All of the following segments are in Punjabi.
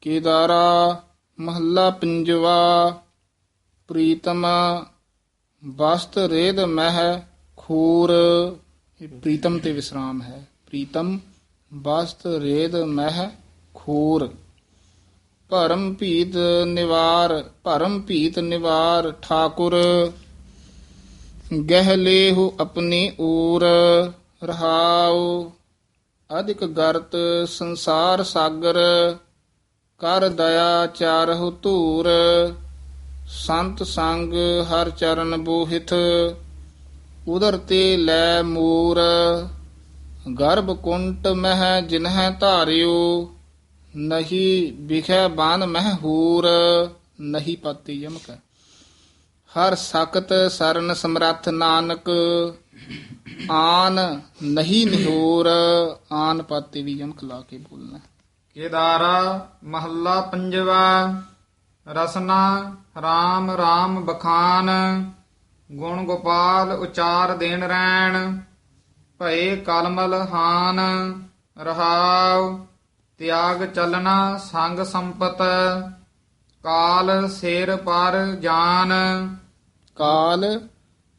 ਕੇਦਾਰਾ ਮਹੱਲਾ ਪੰਜਵਾ, ਪ੍ਰੀਤਮ ਬਸਤ ਰੇਦ ਮਹਿ, ਖੂਰ। ਇਹ ਪ੍ਰੀਤਮ ਤੇ ਵਿਸਰਾਮ ਹੈ। ਪ੍ਰੀਤਮ ਬਸਤ ਰੇਦ ਮਹਿ, ਖੂਰ। ਭਰਮ ਭੀਤ ਨਿਵਾਰ, ਭਰਮ ਭੀਤ ਨਿਵਾਰ ਠਾਕੁਰ। ਗਹਿ ਲੇਹੁ ਆਪਣੀ ਊਰ, ਰਹਾਉ। ਅਧਿਕ ਗਰਤ ਸੰਸਾਰ ਸਾਗਰ, ਕਰ ਦਇਆ ਚਾਰਹੁ ਧੂਰ। ਸੰਤ ਸੰਗ ਹਰ ਚਰਨ ਬੋਹਿਤ ਉਦਰ ਤੇ ਲੈ ਮੂਰ। ਗਰਭ ਕੁੰਟ ਮਹਿ ਜਿਨਹਿ ਧਾਰਿਓ, ਨਹੀਂ ਵਿਖੈ ਬਾਨ ਮਹਿ ਹੂਰ। ਨਹੀਂ ਪਤੀ ਯਮਕ ਹਰ ਸਖਤ ਸਰਨ ਸਮਰੱਥ ਨਾਨਕ ਆਨ ਨਹੀਂ ਨਿਹੋਰ ਆਨ ਪਾਤੀ ਵੀ ਯਮਕ ਲਾ ਕੇ ਬੋਲਣਾ। ਕੇਦਾਰਾ ਮਹੱਲਾ ਪੰਜਵਾ ਰਸਨਾ RAM RAM ਬਖਾਨ ਗੁਣ ਗੋਪਾਲ ਉਚਾਰ ਦੇਣ ਰੈਣ ਭਏ ਕਲਮਲ ਹਾਨ ਰਹਾਉ ਤਿਆਗ ਚਲਣਾ ਸੰਗ ਸੰਪਤ ਕਾਲ ਸਿਰ ਪਰ ਜਾਨ। ਕਾਲ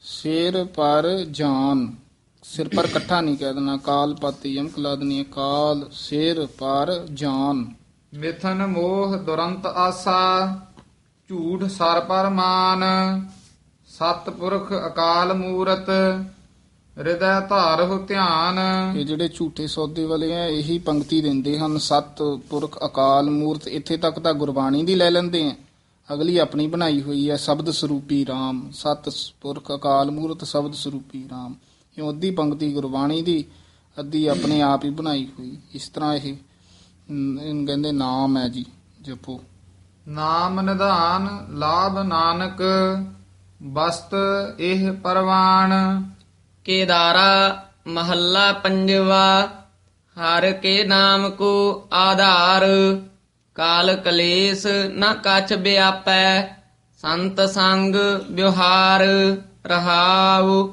ਸਿਰ ਪਰ ਜਾਨ। ਸਿਰ ਪਰ ਇਕੱਠਾ ਨਹੀਂ ਕਹਿ ਦੇਣਾ। ਕਾਲ ਪਾਤੀ ਯਮਕ ਲਾ ਦੇਣੀ ਹੈ। ਕਾਲ ਸਿਰ ਪਰ ਜਾਨ। ਮਿਥਨ ਮੋਹ ਦੁਰੰਤ ਆਸਾ ਝੂਠ ਸਰ ਪਰ ਮਾਨ। ਸਤਪੁਰਖ ਅਕਾਲ ਮੂਰਤ ਹਿਰਦੈ ਧਾਰਹੁ ਧਿਆਨ। ਇਹ ਜਿਹੜੇ ਝੂਠੇ ਸੌਦੇ ਵਾਲੇ ਆ ਇਹੀ ਪੰਕਤੀ ਦਿੰਦੇ ਹਨ। ਸਤ ਪੁਰਖ ਅਕਾਲ ਮੂਰਤ ਇੱਥੇ ਤੱਕ ਤਾਂ ਗੁਰਬਾਣੀ ਦੀ ਲੈ ਲੈਂਦੇ ਆ। ਅਗਲੀ ਆਪਣੀ ਬਣਾਈ ਹੋਈ ਹੈ ਸ਼ਬਦ ਸਰੂਪੀ RAM ਸਤ ਪੁਰਖ ਅਕਾਲ ਮੂਰਤ ਸ਼ਬਦ ਸਰੂਪੀ RAM ਇਹ ਅੱਧੀ ਪੰਕਤੀ ਗੁਰਬਾਣੀ ਦੀ ਅੱਧੀ ਆਪਣੇ ਆਪ ਹੀ ਬਣਾਈ ਹੋਈ। ਇਸ ਤਰ੍ਹਾਂ ਇਹ ਇਹਨੂੰ ਕਹਿੰਦੇ ਨਾਮ ਹੈ ਜੀ ਜਪੋ। ਨਾਮ ਨਿਧਾਨ ਲਾਭ ਨਾਨਕ ਬਸਤ ਇਹ ਪਰਵਾਨ। ਕੇਦਾਰਾ ਮਹੱਲਾ ਪੰਜਵਾ ਹਰ ਕੇ ਨਾਮ ਕੋ ਆਧਾਰ। ਕਾਲ ਕਲੇਸ਼ ਨਾ ਕਛ ਬਿਆਪੈ ਸੰਤ ਸੰਗ ਵਿਵਹਾਰ ਰਹਾਉ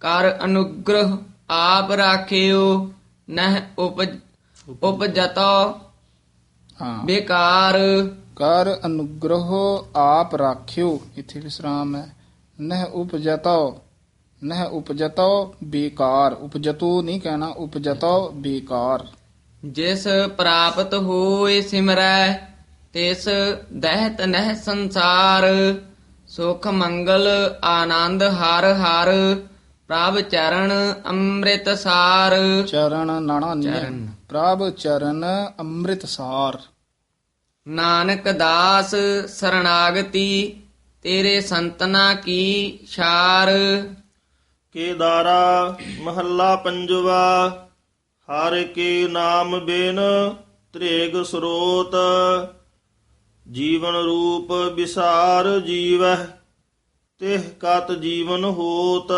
ਕਰ ਅਨੁਗ੍ਰਹ ਆਪ ਰਾਖਿਓ ਨਹਿ ਉਪਜ ਉਪਜਤੋ ਬੇਕਾਰ। ਕਰ ਅਨੁਗ੍ਰਹ ਆਪ ਰਾਖਿਓ ਇਥੇ ਵਿਸਰਾਮ ਹੈ। ਨਹਿ ਉਪਜਤੋ ਨਹਿ ਉਪਜਤੋ ਬੇਕਾਰ। ਉਪਜਤੋ ਨਹੀਂ ਕਹਿਣਾ ਉਪਜਤੋ ਬੇਕਾਰ। ਜਿਸ ਪ੍ਰਾਪਤ ਹੋਏ ਸਿਮਰੈ ਤਿਸ ਦਹਿਤ ਨਹਿ ਸੰਸਾਰ। ਸੁਖ ਮੰਗਲ ਆਨੰਦ ਹਰ ਹਰ ਪ੍ਰਭ ਚਰਨ ਅੰਮ੍ਰਿਤ ਸਾਰ। ਚਰਨ ਨਾਣਾ ਪ੍ਰਭ ਚਰਨ ਅੰਮ੍ਰਿਤ ਸਾਰ। ਨਾਨਕ ਦਾਸ ਸਰਣਾਗਤੀ ਤੇਰੇ ਸੰਤਨਾ ਕੀ ਛਾਰ। ਕੇਦਾਰਾ ਮਹੱਲਾ ਪੰਜਵਾ ਹਰ ਕੇ ਨਾਮ ਬਿਨ ਤ੍ਰੇਗ ਸਰੋਤ ਜੀਵਨ ਰੂਪ ਵਿਸਾਰ ਜੀਵਹਿ ਤਿਹ ਕਤ ਜੀਵਨ ਹੋਤ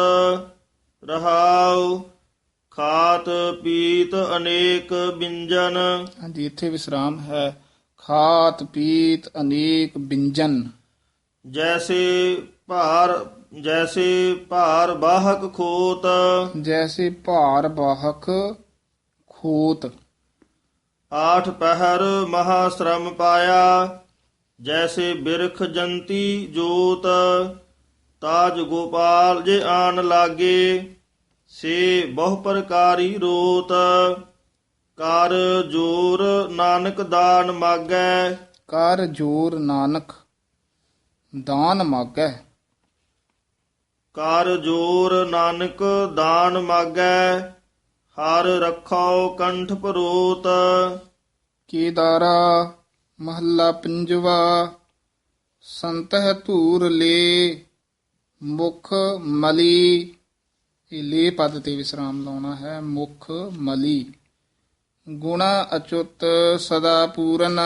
ਰਹਾਉ ਖਾਤ ਪੀਤ ਅਨੇਕ ਬਿੰਜਨ। ਹਾਂਜੀ ਇੱਥੇ ਵਿਸਰਾਮ ਹੈ। ਖਾਤ ਪੀਤ ਅਨੇਕ ਬਿੰਜਨ। ਜੈਸੇ ਭਾਰ ਜੈਸੇ ਭਾਰ ਬਾਹਕ ਖੋਤ। ਜੈਸੇ ਭਾਰ ਬਾਹਕ ਖੋਤ ਆਠ ਪਹਿਰ ਮਹਾ ਸ਼ਰਮ ਪਾਇਆ ਜੈਸੇ ਬਿਰਖ ਜੰਤੀ ਜੋਤ ਤਾਜ ਗੋਪਾਲ ਜੇ ਆਨ ਲਾਗੇ ਸੇ ਬਹੁ ਪ੍ਰਕਾਰੀ ਰੋਤ। ਕਰ ਜੋਰ ਨਾਨਕ ਦਾਨ ਮਾਗੈ। ਕਰ ਜੋਰ ਨਾਨਕ ਦਾਨ ਮਾਗੈ। ਕਰ ਜੋਰ ਨਾਨਕ ਦਾਨ ਮਾਗੈ। ਹਰ ਰੱਖੋ ਕੰਠ ਪਰੋਤ ਕੇਦਾਰਾ ਮਹੱਲਾ ਪੰਜਵਾ, ਸੰਤਹ ਧੂਰ ਲੇ, ਮੁਖ ਮਲੀ। ਇਹ ਲੇ ਪਦ ਤੇ ਵਿਸਰਾਮ ਲਾਉਣਾ ਹੈ, ਮੁਖ ਮਲੀ। ਗੁਣਾ ਅਚੁੱਤ ਸਦਾ ਪੂਰਨ,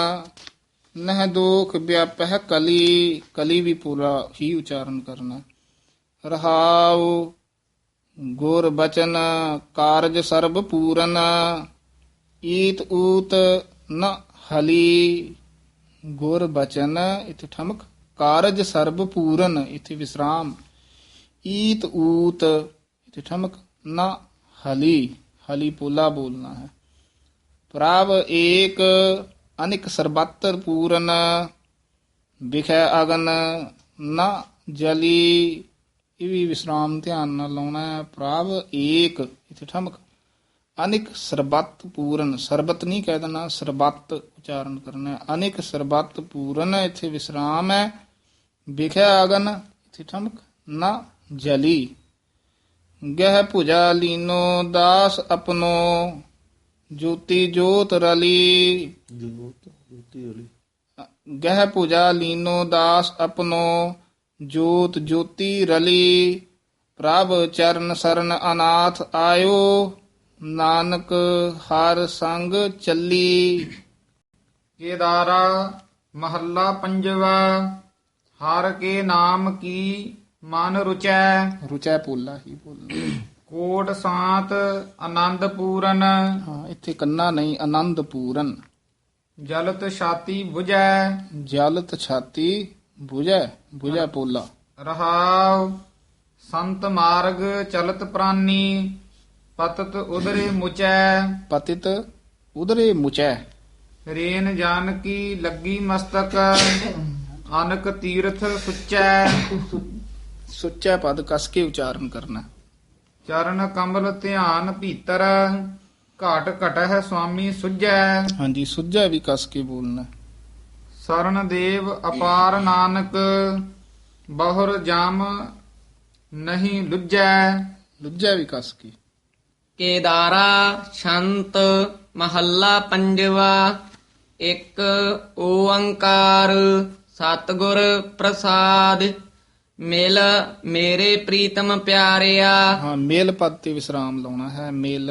ਨਹਿ ਦੋਖ ਵਿਆਪਹਿ ਕਲੀ। ਕਲੀ ਵੀ ਪੂਰਾ ਹੀ ਉਚਾਰਨ ਕਰਨਾ। ਰਹਾਉ ਗੁਰ ਬਚਨ ਕਾਰਜ ਸਰਬ ਪੂਰਨ, ਈਤ ਊਤ ਨ ਹਲੀ। ਗੁਰ ਬਚਨ, ਇਥੇ ਠਮਕ, ਕਾਰਜ ਸਰਬ ਪੂਰਨ, ਇਥੇ ਵਿਸਰਾਮ। ਈਤ ਊਤ, ਇਥੇ ਠਮਕ, ਨ ਹਲੀ। ਹਲੀ ਪੋਲਾ ਬੋਲਣਾ ਹੈ। ਪ੍ਰਭ ਏਕ, ਅਨਿਕ ਸਰਬੱਤਰ ਪੂਰਨ। ਵਿਖੇ ਅਗਨ, ਨਾ ਜਲੀ। ਇਹ ਵੀ ਵਿਸਰਾਮ ਧਿਆਨ ਨਾਲ ਲਾਉਣਾ ਹੈ। ਪ੍ਰਭ ਏਕ ਇਥੇ ਠਮਕ। ਅਨਿਕ ਸਰਬੱਤ ਪੂਰਨ ਸਰਬਤ ਨਹੀਂ ਕਹਿ ਦੇਣਾ ਸਰਬੱਤ ਉਚਾਰਨ ਕਰਨਾ ਹੈ। ਅਨਿਕ ਸਰਬੱਤ ਪੂਰਨ ਇਥੇ ਵਿਸਰਾਮ ਹੈ। ਵਿਖਿਆ ਅਗਨ ਇਥੇ ਠਮਕ। ਨਾ ਜਲੀ। ਗਹਿ ਭੁਜਾ ਲੀਨੋ ਦਾਸ ਆਪਣੋ ਜੋਤੀ ਜੋਤ ਰਲੀ। ਜੋਤ ਜੋਤੀ ਵਾਲੀ ਗਹਿ ਪੂਜਾ ਲੀਨੋ ਦਾਸ ਆਪਣੋ ਜੋਤ ਜੋਤੀ ਰਲੀ ਪ੍ਰਭ ਚਰਨ ਸਰਨ ਅਨਾਥ ਆਇਓ ਨਾਨਕ ਹਰ ਸੰਗ ਚੱਲੀ। ਕੇਦਾਰਾ ਮਹੱਲਾ ਪੰਜਵਾ ਹਰ ਕੇ ਨਾਮ ਕੀ ਮਨ ਰੁਚੈ? ਰੁਚੈ ਪੋਲਾ ਹੀ ਬੋਲਣਾ ਕੋਟ ਸਾਤ ਆਨੰਦ ਪੂਰਨ। ਹਾਂ ਇੱਥੇ ਕੰਨਾ ਨਹੀਂ ਆਨੰਦ ਪੂਰਨ। ਜਲਤ ਛਾਤੀ 부ਜੈ ਜਲਤ ਛਾਤੀ 부ਜੈ 부ਜੈ ਪੋਲਾ। ਰਹਾਉ ਸੰਤ ਮਾਰਗ ਚਲਤ ਪ੍ਰਾਨੀ ਪਤਤ ਉਦਰੇ ਮੁਚੈ। ਪਤਿਤ ਉਦਰੇ ਮੁਚੈ। ਰੇਨ ਜਾਨਕੀ ਲੱਗੀ ਮਸਤਕ ਅਨਕ ਤੀਰਥ ਸੁਚੈ। ਸੁੱਚਾ ਪਦ ਕਸ ਕੇ ਉਚਾਰਨ ਕਰਨਾ। ਚਰਨ ਕਮਲ ਧਿਆਨ ਭੀਤਰ ਘਾਟ ਘਟਹਿ ਸੁਆਮੀ ਸੁਝੈ। ਹਾਂਜੀ ਸੁੱਜਾ ਵੀ ਕਸ ਕੇ ਬੋਲਣਾ। ਸਰਨ ਦੇਵ ਅਪਾਰ ਨਾਨਕ ਬਹੁਰ ਜਮ ਨਹੀਂ ਲੁੱਜੈ। ਲੁੱਜਾ ਵੀ ਕਸ ਕੇ? ਕੇਦਾਰਾ ਸ਼ੰਤ ਮਹੱਲਾ ਪੰਜਵਾ ਇੱਕ ਓੰਕਾਰ ਸਤਿਗੁਰ ਪ੍ਰਸਾਦ ਮਿਲ ਮੇਰੇ ਪ੍ਰੀਤਮ ਪਿਆਰਿਆ। ਹਾਂ ਮੇਲ ਪਦ ਤੇ ਵਿਸਰਾਮ ਲਾਉਣਾ ਹੈ। ਮੇਲ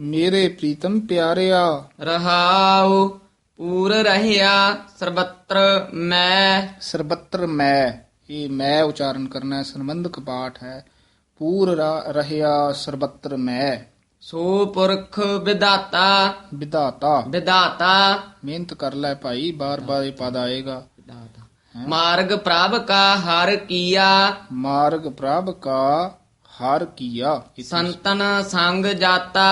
ਮੇਰੇ ਪ੍ਰੀਤਮ ਪਿਆਰਿਆ। ਰਹਾਉ ਪੂਰ ਰਹਿਆ ਸਰਬੱਤਰ ਮੈਂ ਸਰਬੱਤਰ ਮੈਂ ਇਹ ਮੈਂ ਉਚਾਰਨ ਕਰਨਾ ਹੈ ਸੰਬੰਧਕ ਪਾਠ ਹੈ ਪੂਰ ਰਾ- ਰਹਿਆ ਸਰਬੱਤਰ ਮੈਂ ਸੋ ਪੁਰਖ ਵਿਦਾਤਾ ਵਿਧਾਤਾ ਵਿਦਾਤਾ ਮਿਹਨਤ ਕਰ ਲੈ ਭਾਈ ਬਾਰ ਬਾਰ ਇਹ ਪਦ ਆਏਗਾ ਮਾਰਗ ਪ੍ਰਭ ਕਾ ਹਰ ਕੀਆ ਮਾਰਗ ਪ੍ਰਭ ਕਾ ਹਰ ਕੀਆ ਸੰਤਨ ਸੰਗ ਜਾਤਾ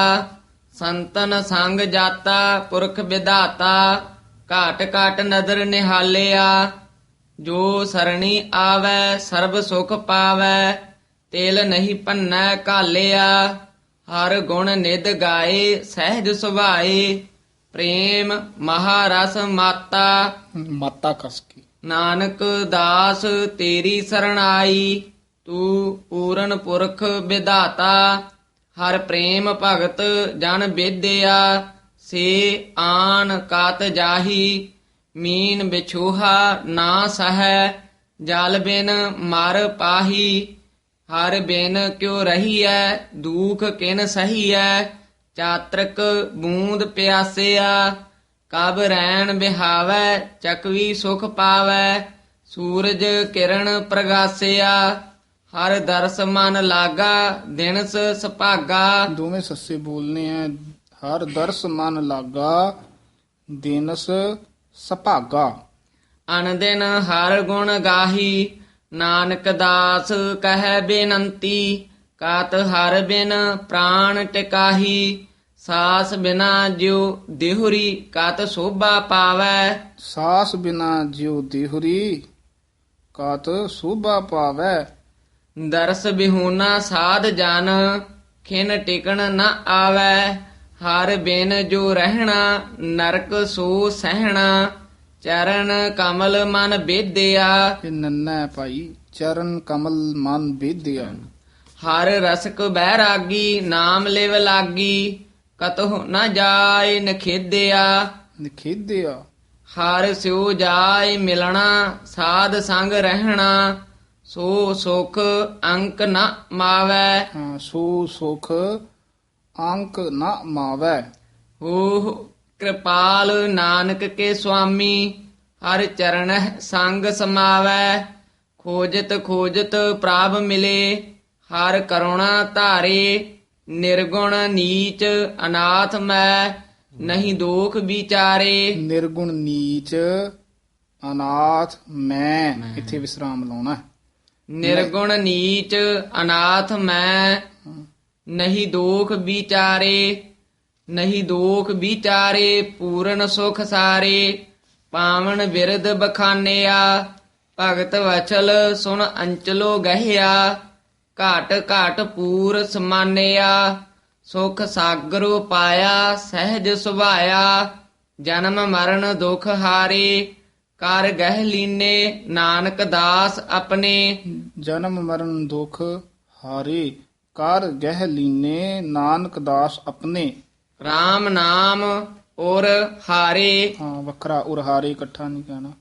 ਸੰਤਨ ਸੰਗ ਜਾਤਾ ਪੁਰਖ ਵਿਦਾਤਾ ਘਾਟ ਘਾਟ ਨਦਰ ਨਿਹਾਲਿਆ। ਜੋ ਸਰਣੀ ਆਵੈ ਸਰਬ ਸੁਖ ਪਾਵੈ ਤੇਲ ਨਹੀਂ ਭੰਨੈ ਕਾਲਿਆ ਹਰ ਗੁਣ ਨਿਦ ਗਾਏ ਸਹਿਜ ਸੁਭਾਏ। ਪ੍ਰੇਮ ਮਹਾਰਸ ਮਾਤਾ। ਮਾਤਾ ਕਸ ਕੇ। ਨਾਨਕ ਦਾਸ ਤੇਰੀ ਸਰਣਾਈ ਤੂੰ ਪੂਰਨ ਪੁਰਖ ਵਿਧਾਤਾ। ਹਰ ਪ੍ਰੇਮ ਭਗਤ ਜਨ ਬੇਦਿਆ, ਸੇ ਆਨ ਕਾਤ ਜਾਹੀ, ਮੀਨ ਵਿਛੋਹਾ ਨਾ ਸਹੈ, ਜਲ ਬਿਨ ਮਰ ਪਾਹੀ, ਹਰ ਬਿਨ ਕਿਉ ਰਹੀਐ, ਦੁਖ ਕਿਨ ਸਹੀਐ, ਚਾਤਰਕ ਬੂੰਦ ਪਿਆਸਿਆ, ਕਬ ਰੈਣ ਬਿਹਾਵੈ, ਚਕਵੀ ਸੁਖ ਪਾਵੈ, ਸੂਰਜ ਕਿਰਨ ਪ੍ਰਗਾਸਿਆ। ਹਰ ਦਰਸ ਮਨ ਲਾਗਾ ਦਿਨਸ ਸੁਭਾਗਾ। ਦੋਵੇਂ ਸੱਸੇ ਬੋਲਨੇ ਆ। ਹਰ ਦਰਸ ਮਨ ਲਾਗਾ ਦਿਨਸ ਸਭਾਗਾ। ਅਨਦਿਨ ਹਰ ਗੁਣ ਗਾਹੀ ਨਾਨਕ ਦਾਸ ਕਹੈ ਬੇਨੰਤੀ। ਕਾਤ ਹਰ ਬਿਨ ਪ੍ਰਾਣ ਟਿਕਾਹੀ ਸਾਸ ਬਿਨਾ ਜਿਉ ਦੇਹੁਰੀ ਕਾਤ ਸੋਭਾ ਪਾਵੈ। ਸਾਸ ਬਿਨਾ ਜਿਉ ਦੇਹੁਰੀ ਕਾਤ ਸੋਭਾ ਪਾਵੈ। ਦਰਸ ਬਿਹੂਨਾ ਸਾਧ ਜਨ ਖਿਨ ਟਿਕਣ ਨ ਆਵੈ ਹਰ ਬਿਨ ਜੋ ਰਹਿਣਾ ਨਰਕ ਸੋ ਸਹਿਣਾ। ਚਰਨ ਕਮਲ ਮਨ ਬੇਦਿਆ। ਇਹ ਨੰਨਾ ਹੈ ਭਾਈ ਚਰਨ ਕਮਲ ਮਨ ਬੇਦਿਆ। ਹਰ ਰਸਕ ਬੈਰਾਗੀ ਨਾਮ ਲਿਵ ਲਾਗੀ ਕਤਹੁ ਨ ਜਾਏ ਨਖੇਦਿਆ। ਨਿਖੇਦਿਆ। ਹਰ ਸਿਉ ਜਾਏ ਮਿਲਣਾ ਸਾਧ ਸੰਗ ਰਹਿਣਾ। ਸੋ ਸੁਖ ਅੰਕ ਨ ਮਾਵੈ। ਹਾਂ, ਸੋ ਸੁਖ ਅੰਕ ਨਾ ਮਾਵੈ। ਓਹ ਕਿਰਪਾਲ ਨਾਨਕ ਕੇ ਸੁਆਮੀ ਹਰ ਚਰਨ ਸੰਗ ਸਮਾਵੈ। ਖੋਜਤ ਖੋਜਤ ਪ੍ਰਾਪ ਮਿਲੇ ਹਰ ਕਰੁਣਾ ਧਾਰੇ ਨਿਰਗੁਣ ਨੀਚ ਅਨਾਥ ਮੈਂ ਨਹੀਂ ਦੋਖ ਵਿਚਾਰੇ। ਨਿਰਗੁਣ ਨੀਚ ਅਨਾਥ ਮੈਂ ਇੱਥੇ ਵਿਸਰਾਮ ਲਾਉਣਾ। ਹੈ। ਨਿਰਗੁਣ ਨੀਚ ਅਨਾਥ ਮੈਂ ਨਹੀਂ ਦੋਖ ਵਿਚਾਰੇ, ਨਹੀਂ ਦੋਖ ਵਿਚਾਰੇ ਪੂਰਨ ਸੁਖ ਸਾਰੇ, ਪਾਵਨ ਬਿਰਦ ਬਖਾਨਿਆ, ਭਗਤ ਵਚਲ ਸੁਣ ਅੰਚਲੋ ਗਹਿਆ, ਘਾਟ ਘਾਟ ਪੂਰ ਸਮਾਨਿਆ, ਸੁਖ ਸਾਗਰੋ ਪਾਇਆ ਸਹਿਜ ਸੁਭਾਇਆ, ਜਨਮ ਮਰਨ ਦੁਖ ਹਾਰੇ ਕਰ ਗਹਿ ਲੀਨੇ ਨਾਨਕ ਦਾਸ ਆਪਣੇ। ਜਨਮ ਮਰਨ ਦੁਖ ਹਾਰੇ ਕਰ ਗਹਿ ਲੀਨੇ ਨਾਨਕ ਦਾਸ ਆਪਣੇ। RAM ਨਾਮ ਔਰ ਹਾਰੇ। ਹਾਂ ਵੱਖਰਾ ਉਰ ਹਾਰੇ ਇਕੱਠਾ ਨਹੀਂ ਕਹਿਣਾ।